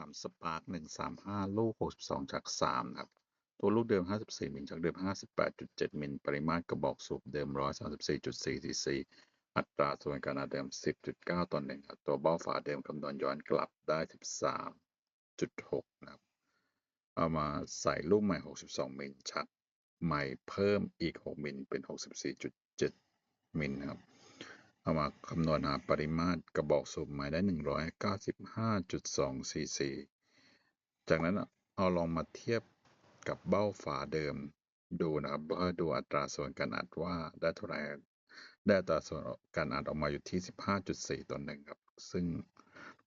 ามสปาร์กหนึ่งสามห้าลูกหกสิบสองจากสามนะครับ ตัวลูกเดิมห้าสิบสี่มิลจากเดิมห้าสิบแปดจุดเจ็ดมิล ปริมาตรกระบอกสูบเดิมร้อยสามสิบสี่จุดสี่ซีซี อัตราส่วนการอัดเดิมสิบจุดเก้าต่อหนึ่งครับ ตัวเบ้าฝาเดิมคำนวณย้อนกลับได้สิบสามจุดหกนะครับ เอามาใส่ลูกใหม่หกสิบสองมิลชักใหม่เพิ่มอีกหกมิลเป็นหกสิบสี่จุดเจ็ดมิลนะครับ เอามาคำนวณหาปริมาตรกระบอกสูบใหม่ได้ 195.2ซีซีจากนั้นเอาลองมาเทียบกับเบ้าฝาเดิมดูนะครับเพื่อดูอัตราส่วนการอัดว่าได้เท่าไหร่ได้อัตราส่วนการอัดออกมาอยู่ที่ 15.4 ต่อหนึ่งครับ ซึ่ง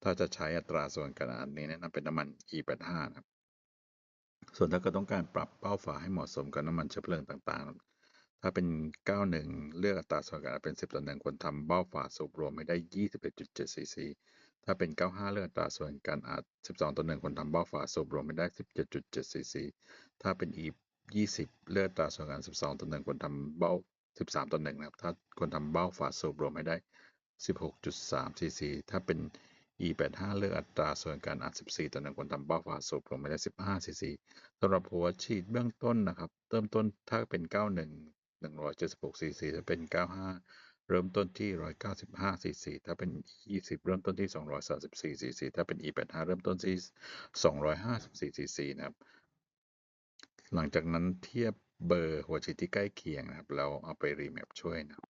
ถ้าจะใช้อัตราส่วนการอัดนี้แนะนำเป็นน้ำมัน E85 นะครับ ส่วนถ้าเกิดต้องการปรับเบ้าฝาให้เหมาะสมกับน้ำมันเชื้อเพลิงต่างๆ ถ้าเป็น 91 เลือกอัตราส่วนการเป็น 10 ต่อ 1 ควรทำเบ้าฝาสูบรวมให้ได้ 21.7 ซีซี ถ้าเป็น 95 เลือกอัตราส่วนการอัด 12 ต่อ 1 ควรทำเบ้าฝาสูบรวมให้ได้ 17.7 ซีซี ถ้าเป็น E 20 เลือกอัตราส่วนการ 12 ต่อ 1 ควรทำเบ้า 13 ต่อ 1 นะครับ ถ้าควรทำเบ้าฝาสูบรวมให้ได้ 16.3 ซีซี ถ้าเป็น E 85เลือกอัตราส่วนการอัด 14 ต่อ 1 ควรทำเบ้าฝาสูบรวมให้ได้ 15 ซีซีสำหรับหัวฉีดเบื้องต้นนะครับ เริ่มต้นถ้าเป็น 91 176ซีซีถ้าเป็น 95 เริ่มต้นที่ 195ซีซีถ้าเป็น20 เริ่มต้นที่ 234ซีซีถ้าเป็น E85 เริ่มต้นที่ 254ซีซีนะครับ หลังจากนั้นเทียบเบอร์หัวฉีดที่ใกล้เคียงนะครับ เราเอาไปรีแมปช่วยนะครับ